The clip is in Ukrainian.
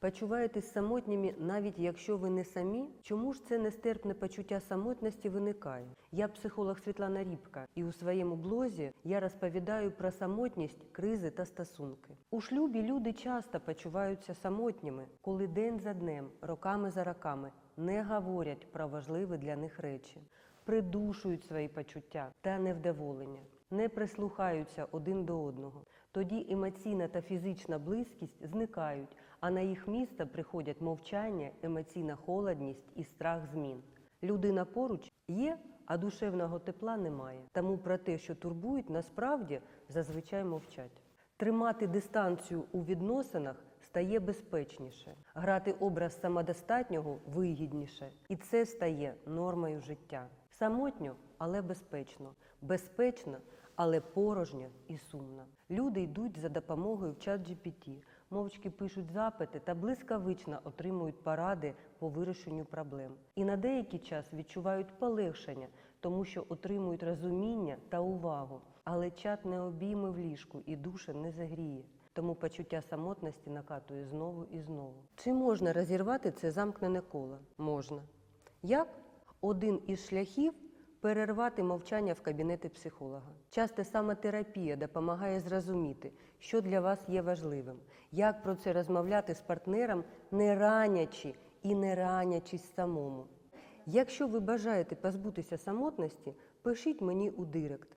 Почуваєтесь самотніми, навіть якщо ви не самі? Чому ж це нестерпне почуття самотності виникає? Я психолог Світлана Рібка, і у своєму блозі я розповідаю про самотність, кризи та стосунки. У шлюбі люди часто почуваються самотніми, коли день за днем, роками за роками не говорять про важливі для них речі, придушують свої почуття та невдоволення, не прислухаються один до одного. Тоді емоційна та фізична близькість зникають, а на їх місце приходять мовчання, емоційна холодність і страх змін. Людина поруч є, а душевного тепла немає. Тому про те, що турбують, насправді зазвичай мовчать. Тримати дистанцію у відносинах стає безпечніше, грати образ самодостатнього вигідніше, і це стає нормою життя. Самотньо, але безпечно, безпечно, але порожньо і сумно. Люди йдуть за допомогою в чат GPT, мовчки пишуть запити та блискавично отримують поради по вирішенню проблем. І на деякий час відчувають полегшення, тому що отримують розуміння та увагу. Але чат не обійме в ліжку і душа не загріє. Тому почуття самотності накатує знову і знову. Чи можна розірвати це замкнене коло? Можна. Як? Один із шляхів перервати мовчання в кабінеті психолога. Часто саме терапія допомагає зрозуміти, що для вас є важливим, як про це розмовляти з партнером, не ранячи і не ранячись самому. Якщо ви бажаєте позбутися самотності, пишіть мені у директ.